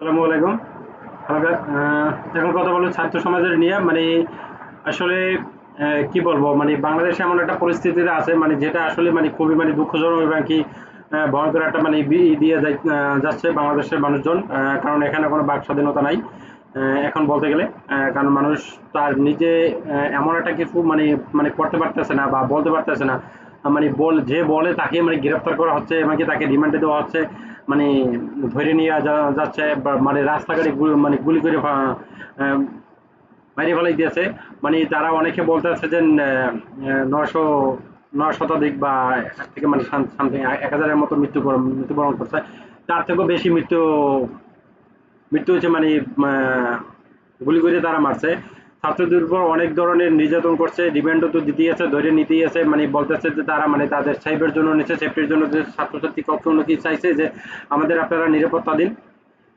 আসসালামু আলাইকুম। এখন কথা বলব ছাত্র সমাজের নিয়ে। মানে আসলে কি বলব? মানে বাংলাদেশে এমন একটা পরিস্থিতিতে আছে মানে যেটা আসলে মানে খুবই মানে দুঃখজনক এবং কি ভয়ঙ্কর একটা মানে দিয়ে যাচ্ছে বাংলাদেশের মানুষজন কারণ এখানে কোনো বাক স্বাধীনতা নাই এখন বলতে গেলে কারণ মানুষ তার নিজে এমন একটা কিছু মানে মানে করতে পারতেছে না বা বলতে পারতেছে না মানে বল, যে বলে তাকে মানে গ্রেফতার করা হচ্ছে এবং তাকে রিমান্ডে দেওয়া হচ্ছে মানে ধরে নিয়ে যাচ্ছে মানে রাস্তাঘাটে মানে গুলি করে মাইরে ফেলাই দিয়েছে। মানে তারা অনেকে বলতে আছে যে নশো নয় শতাধিক বা এক থেকে মানে সামথিং, এক হাজারের মতো মৃত্যু মৃত্যুবরণ করছে। তার থেকেও বেশি মৃত্যু মৃত্যু হচ্ছে মানে গুলি করে তারা মারছে। ছাত্রদের উপর অনেক ধরনের নির্যাতন করছে রিমান্ডও তো দিতেই ধরে নিতেই আছে মানে বলতেছে যে তারা মানে তাদের সেফের জন্য নিচ্ছে সেফটির জন্য যে ছাত্রছাত্রী কক্ষ উন্নতি চাইছে যে আমাদের আপনারা নিরাপত্তা দিন।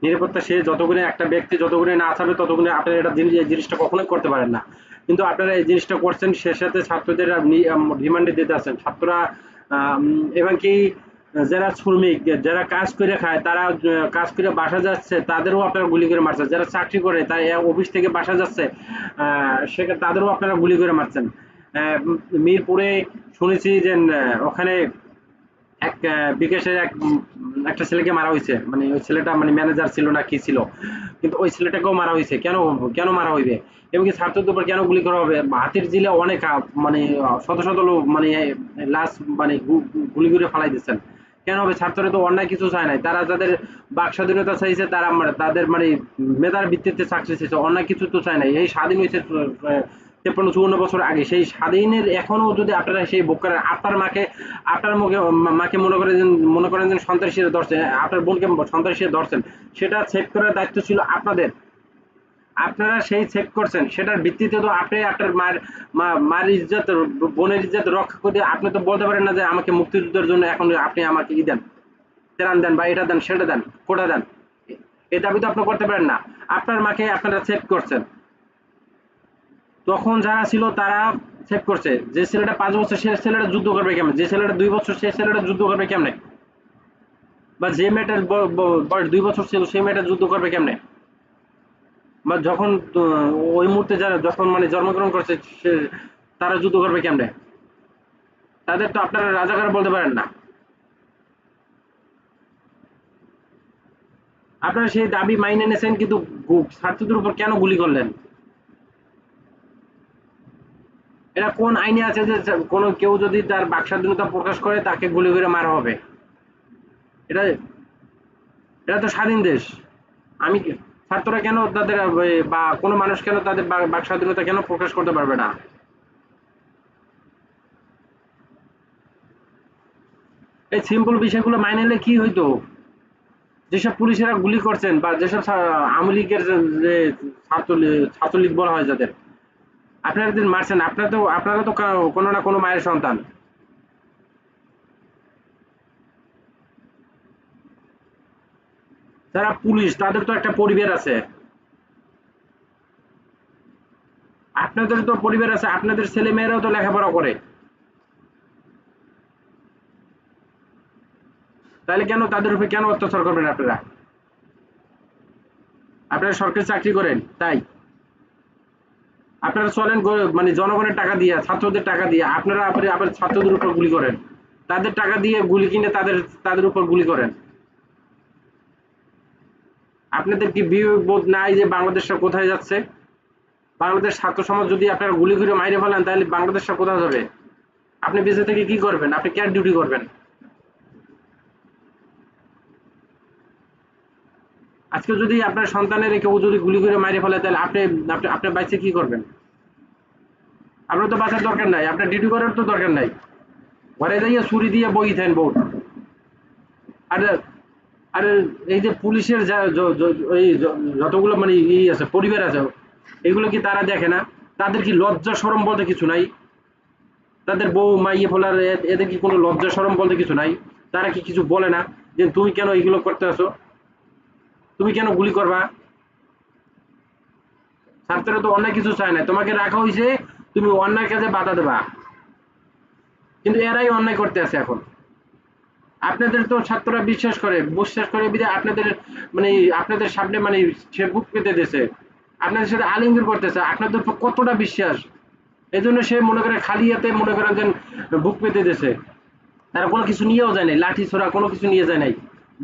নিরাপত্তা সে যতগুলো একটা ব্যক্তি যতগুলো না চাবে ততগুলো আপনারা এটা জিনিস এই জিনিসটা কখনোই করতে পারেন না। কিন্তু আপনারা এই জিনিসটা করছেন, সে সাথে ছাত্রদের রিমান্ডে দিতে আছেন। ছাত্ররা এবং কি যারা শ্রমিক, যারা কাজ করে খায়, তারা কাজ করে বাসা যাচ্ছে, তাদেরও আপনারা গুলি করে মারছেন। যারা চাকরি করে, তারা অফিস থেকে বাসা যাচ্ছে সেখানে তাদেরও আপনারা গুলি করে মারছেন। মিরপুরে শুনেছি যে ওখানে এক বিকাশের এক একটা ছেলেকে মারা হয়েছে। মানে ওই ছেলেটা মানে ম্যানেজার ছিল না কি ছিল। কিন্তু ওই ছেলেটাকেও মারা হয়েছে। কেন কেন মারা হইবে? এবং কি ছাত্রদের উপর কেন গুলি করা হবে? হাতির জিলে অনেক মানে শত শত লোক মানে লাশ মানে গুলি করে ফালাই দিচ্ছেন। কেন হবে? ছাত্ররা তো অন্যায় কিছু চায় নাই। তারা যাদের বাক স্বাধীনতা চাইছে, তারা মানে তাদের মানে মেধার ভিত্তিতে চাকরি চাইছে, অন্যায় কিছু তো চায় নাই। এই স্বাধীন হয়েছে তেপ্পান্ন, চুয়ান্ন বছর আগে। সেই স্বাধীনের এখনও যদি আপনারা সেই ভোগ করেন, আপনার মাকে, আপনার মুখে মাকে মনে করেন মনে করেন যে সন্ত্রাসীরা ধরছেন আপনার বোনকে সন্ত্রাসীরা ধরছেন, সেটা সেভ করার দায়িত্ব ছিল আপনাদের। আপনারা সেই চেক করছেন, সেটার ভিত্তিতে তো আপনি আপনার মার মার ইজ্জত, বোনের ইজ্জত রক্ষা করে আপনি তো বলতে পারেন না যে আমাকে মুক্তিযুদ্ধের জন্য এখন আপনি আমাকে ই দেন? ত্রাণ দেন বা এটা দেন, সেটা দেন, কোটা দেন। এই দাবি তো আপনি করতে পারেন না। আপনার মাকে আপনারা চেক করছেন। তখন যারা ছিল তারা চেক করছে যে ছেলেটা পাঁচ বছর, সে ছেলেটা যুদ্ধ করবে কেমন? যে ছেলেটা দুই বছর, সে ছেলেটা যুদ্ধ করবে কেমনে? বা যে মেয়েটার দুই বছর ছিল সেই মেয়েটা যুদ্ধ করবে কেমনে? বা যখন ওই মুহূর্তে যারা যখন মানে জন্মগ্রহণ করছে তারা যুদ্ধ করবে কেমনে? তাদের তো আপনারা রাজাকার বলতে পারেন না। আপনারা সেই দাবি মাইনে নিয়েছেন, কিন্তু ছাত্রদের উপর কেন গুলি করলেন? এটা কোন আইনে আছে যে কোনো কেউ যদি তার বাক স্বাধীনতা প্রকাশ করে, তাকে গুলি করে মারা হবে? এটা এটা তো স্বাধীন দেশ। আমি ছাত্ররা কেন তাদের বা কোনো মানুষ কেন তাদের বাক স্বাধীনতা কেন প্রকাশ করতে পারবে না? এই সিম্পল বিষয়গুলো মাইনে নিলে কি হইতো? যেসব পুলিশেরা গুলি করছেন বা যেসব আওয়ামী লীগের যে- ছাত্রলীগ বলা হয় যাদের, আপনারা দিন মারছেন, আপনারা তো আপনারা তো কোনো না কোনো মায়ের সন্তান। যারা পুলিশ, তাদের তো একটা পরিবার আছে। আপনাদের তো পরিবার আছে, আপনাদের ছেলে মেয়েরাও তো লেখাপড়া করে। তাহলে কেন তাদের উপরে কেন অত্যাচার করবেন আপনারা? আপনারা সরকারি চাকরি করেন, তাই? আপনারা চলেন মানে জনগণের টাকা দিয়ে, ছাত্রদের টাকা দিয়ে। আপনারা আবার ছাত্রদের উপর গুলি করেন। তাদের টাকা দিয়ে গুলি কিনে তাদের তাদের উপর গুলি করেন। আপনাদের কি বিবেক বোধ নাই যে বাংলাদেশটা কোথায় যাচ্ছে? বাংলাদেশ ছাত্র সমাজ যদি আপনারা গুলি করে মাইরে ফেলেন, তাহলে বাংলাদেশটা কোথায় যাবে? আপনি বেঁচে থেকে কি করবেন? আপনি ক্যাট ডিউটি করবেন। আজকে যদি আপনার সন্তানের কেউ যদি গুলি করে মাইরে ফেলে, তাহলে আপনি আপনি আপনার বাইচে কি করবেন? আপনার তো বাঁচার দরকার নাই। আপনার ডিউটি করার তো দরকার নাই। ঘরে যাইয়ে ছুরি দিয়ে বই থাকেন বোর্ড আর আর এই যে পুলিশের এই যতগুলো মানে ই আছে, পরিবার আছে, এগুলো কি তারা দেখে না? তাদের কি লজ্জা সরম বলতে কিছু নাই? তাদের বউ মাইয়ে ফেলার এদের কি কোনো লজ্জা সরম বলতে কিছু নাই? তারা কি কিছু বলে না যে তুমি কেন এগুলো করতে আসো? তুমি কেন গুলি করবা? ছাত্ররা তো অন্যায় কিছু চায় না। তোমাকে রাখা হয়েছে, তুমি অন্যায় কাজে বাধা দেবা। কিন্তু এরাই অন্যায় করতে আছে এখন। আপনাদের তো ছাত্ররা বিশ্বাস করে বিশ্বাস করে বিধে আপনাদের মানে আপনাদের সামনে মানে সে বুক পেতে দিয়েছে। আপনাদের সাথে আলিঙ্গন করতেছে, আপনাদের উপর কতটা বিশ্বাস? এই জন্য সে মনে করে খালি হাতে মনে করেন যেন বুক পেতে দিয়েছে। তারা কোনো কিছু নিয়েও যায় নাই, লাঠি ছোড়া কোনো কিছু নিয়ে যায় নাই।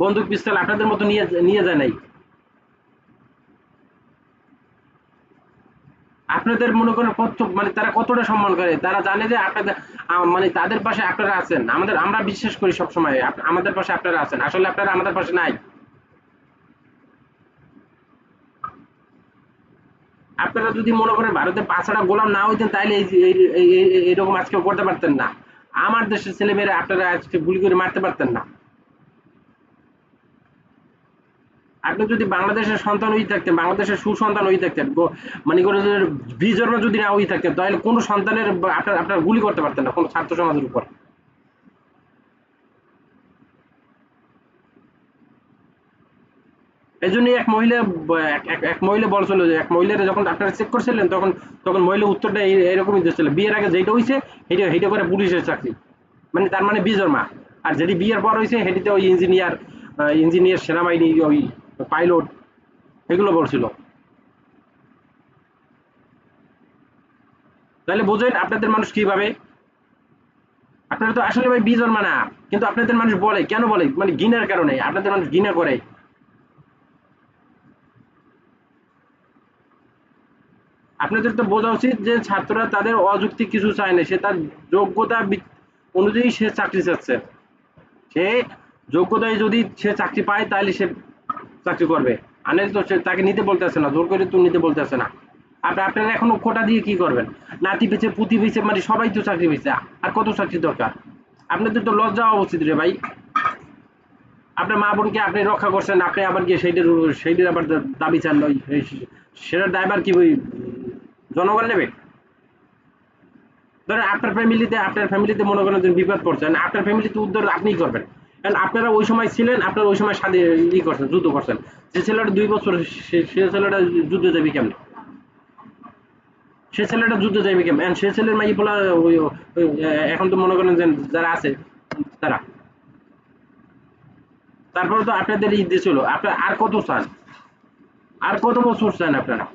বন্দুক, পিস্তল আপনাদের মতো নিয়ে নিয়ে যায় নাই। আপনাদের মনে করেন কত মানে তারা কতটা সম্মান করে তারা জানে যে আপনাদের মানে তাদের পাশে আপনারা আছেন। আমাদের, আমরা বিশ্বাস করি সবসময় আমাদের পাশে আপনারা আছেন। আসলে আপনারা আমাদের পাশে নাই। আপনারা যদি মনে করেন ভারতের পাঁচটা গোলাম না হইতেন তাহলে এইরকম আজকে করতে পারতেন না। আমার দেশের ছেলেমেয়েরা আপনারা আজকে গুলি করে মারতে পারতেন না। আপনি যদি বাংলাদেশের সন্তান হয়ে থাকতেন, বাংলাদেশের সুসন্তান হয়ে থাকতেন মানে করে বিজন্ম যদি না হয়ে থাকতেন, তাহলে কোনো সন্তানের আপনার আপনার গুলি করতে পারতেন না কোনো ছাত্র সমাজের উপর। এই জন্য এক মহিলা, এক- মহিলা বলছিল যে, এক মহিলারা যখন আপনারা চেক করছিলেন, তখন তখন মহিলা উত্তরটা এরকমই দিচ্ছিল, বিয়ের আগে যেটা হয়েছে সেটা সেটা করে পুলিশের চাকরি। মানে তার মানে বিজর্মা আর যেটি বিয়ের পর হয়েছে সেটিতে ওই ইঞ্জিনিয়ার ইঞ্জিনিয়ার সেনাবাহিনী ওই পাইলট, এগুলো বলছিল। তাহলে বোঝেন আপনাদের মানুষ কীভাবে? আপনারা তো আসলে ভাই বিজন্মা না কিন্তু আপনাদের মানুষ বলে, কেন বলে? মানে ঘৃণার কারণে, আপনাদের মানুষ ঘৃণা করে। আপনাদের তো বোঝা উচিত যে ছাত্ররা তাদের অযৌক্তিক কিছু চায় না, সে তার যোগ্যতা অনুযায়ী সে চাকরি চাচ্ছে। সে যোগ্যতায় যদি সে চাকরি পায়, তাহলে সে চাকরি করবে। আনে তো তাকে নিতে বলতেছে না, জোর করে তো নিতে বলতেছে না। আপনি আপনারা এখনও কোটা দিয়ে কি করবেন? নাতি পেছে পুঁতি পেছে মানে সবাই তো চাকরি পেয়েছে আর কত চাকরি দরকার? আপনাদের তো লজ্জা উচিত রে ভাই। আপনার মা বোনকে আপনি রক্ষা করছেন, আপনি আবার গিয়ে সেইটার সেইটার আবার দাবি চান সেটার দায়বার কি ওই জনগণ নেবে? ধরেন আপনার ফ্যামিলিতে আপনার ফ্যামিলিতে মনে করেন বিপদ পড়ছেন আপনার ফ্যামিলিতে উদ্ধার আপনিই করবেন। কারণ আপনারা ওই সময় ছিলেন, আপনারা ওই সময় স্বাধীন ই করছেন, যুদ্ধ করছেন। যে ছেলেটা দুই বছর, সে- ছেলেটা যুদ্ধে যাবে কেমন? সে ছেলেটা যুদ্ধে যাবে কেমন? সে ছেলের মাই বলা এখন তো মনে করেন যে যারা আছে, তারা। তারপরে তো আপনাদের ঈদ ছিল আপনার আর কত চান? আর কত বছর চান আপনারা?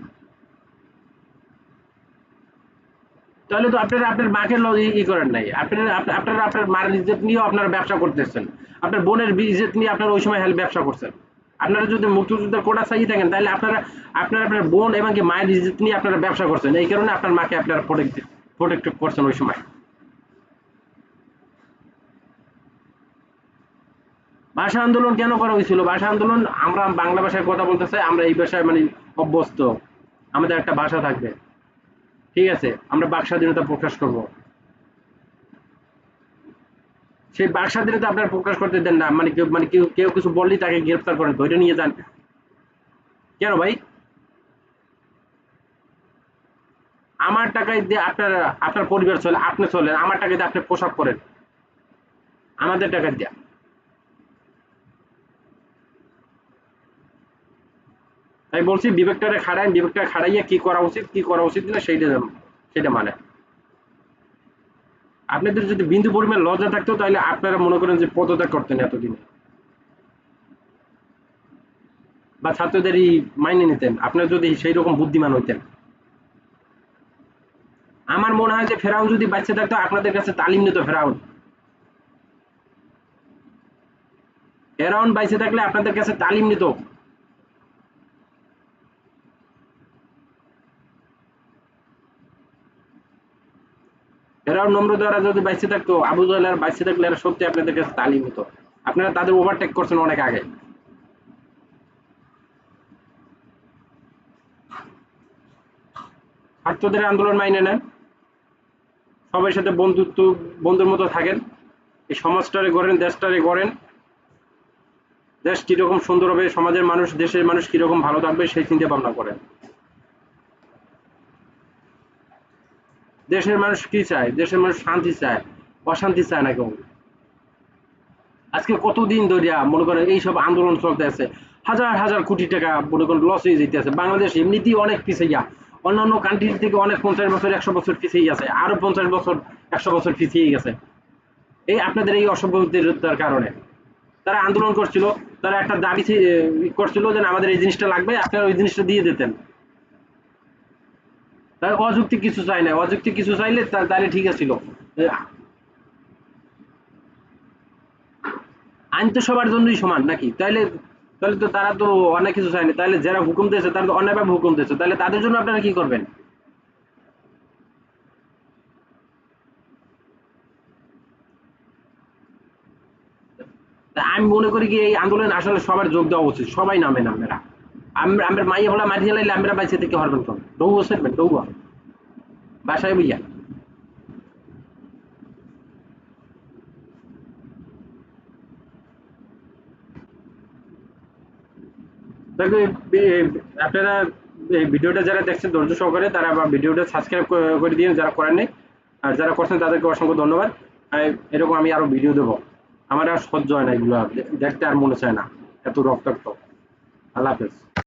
তাহলে তো আপনারা আপনার মাকে ই- করেন নাই। আপনারা আপনারা আপনার মার ইজ্জত নিয়েও আপনারা ব্যবসা করতেছেন। আপনার বোনের ইজ্জত নিয়ে আপনারা ওই সময় হেল্প ব্যবসা করছেন। আপনারা যদি মুক্তিযুদ্ধের কোটা চাইয়ে থাকেন, তাহলে আপনারা আপনারা আপনার বোন এবং কি মায়ের ইজ্জত নিয়ে আপনারা ব্যবসা করছেন। এই কারণে আপনার মাকে আপনারা প্রোটেক্ট প্রোটেক্ট করছেন ওই সময়। ভাষা আন্দোলন কেন করা হয়েছিল? ভাষা আন্দোলন আমরা বাংলা ভাষায় কথা বলতে চাই, আমরা এই ভাষায় মানে অভ্যস্ত। আমাদের একটা ভাষা থাকবে। ঠিক আছে, আমরা বাক স্বাধীনতা প্রকাশ করব। সেই বাক স্বাধীনতা আপনারা প্রকাশ করতে দেন না মানে কেউ মানে কেউ কেউ কিছু বললেই তাকে গ্রেফতার করেন ধরে নিয়ে যান। কেন ভাই? আমার টাকায় দিয়ে আপনার আপনার পরিবার চলে, আপনি চলেন, আমার টাকায় দিয়ে আপনি পোশাক করেন আমাদের টাকা দিয়ে। আমি বলছি বিবেকটারে খাড়াই বিবেকটা খাড়াইয়া কি করা উচিত, কি করা উচিত না সেইটা জানো সেটা মানে। আপনাদের যদি বিন্দু পরিমাণ লজ্জা থাকতো, তাহলে আপনারা মনে করেন যে পদত্যাগ করতেন এতদিন। বা ছাত্রদেরই মাইনে নিতেন, আপনারা যদি সেই রকম বুদ্ধিমান হইতেন। আমার মনে হয় যে ফেরাউন যদি বাচ্চা থাকতো, আপনাদের কাছে তালিম নিত ফেরাউন। ফেরাউন বাইসে থাকলে আপনাদের কাছে তালিম নিত। এরাও নম্র দ্বারা যদি বাইসে থাকতো, আবু জাহেল বাইসে থাকলে এরা সত্যি আপনাদের কাছে তালিম হতো। আপনারা তাদের ওভারটেক করছেন অনেক আগে। ছাত্রদের আন্দোলন মাইনে নেন। সবার সাথে বন্ধুত্ব, বন্ধুর মতো থাকেন। এই সমাজটারে গড়েন, দেশটারে গড়েন। দেশ কীরকম সুন্দর হবে, সমাজের মানুষ, দেশের মানুষ কীরকম ভালো থাকবে, সেই চিন্তা ভাবনা করেন। দেশের মানুষ কি চায়? দেশের মানুষ শান্তি চায়, অশান্তি চায় না কেউ আজকে কতদিন ধরিয়া মনে করেন এইসব আন্দোলন চলতে আছে হাজার হাজার কোটি টাকা মনে করেন লস হয়ে যেতে আছে বাংলাদেশ এমনিতেই অনেক পিছিয়ে অন্যান্য কান্ট্রি থেকে অনেক পঞ্চাশ বছর, একশো বছর পিছিয়ে গেছে আরও পঞ্চাশ বছর, একশো বছর পিছিয়ে গেছে। এই আপনাদের এই অসভ্যতার কারণে। তারা আন্দোলন করছিল, তারা একটা দাবি করছিল যে আমাদের এই জিনিসটা লাগবে, আপনারা ওই জিনিসটা দিয়ে দিতেন। তাই অযৌক্তিক কিছু চাই না অযৌক্তিক কিছু চাইলে তাহলে ঠিক আছিল। আইন তো সবার জন্যই সমান নাকি? তাহলে তাহলে তো তারা তো অনেক কিছু চায়নি তাহলে যারা হুকুম দিয়েছে, তারা তো অন্যায়ভাবে হুকুম দিয়েছে। তাহলে তাদের জন্য আপনারা কি করবেন? আমি মনে করি কি, এই আন্দোলন আসলে সবার যোগ দেওয়া উচিত। সবাই নামেন আমরা আমরা আমরা মাইয়া হেলাইলে আমরা বাইসে থেকে হরবেন সেরবেন বাসায় এই- আপনারা ভিডিওটা যারা দেখছেন ধৈর্য সহকারে, তারা ভিডিওটা সাবস্ক্রাইব করে দিন যারা করেন নাই। আর যারা করছেন তাদেরকে অসংখ্য ধন্যবাদ। এরকম আমি আরও ভিডিও দেবো। আমার আর সহ্য হয় না এগুলো। দেখতে আর মনে চায় না। এত রক্তাক্ত। আল্লাহ হাফেজ।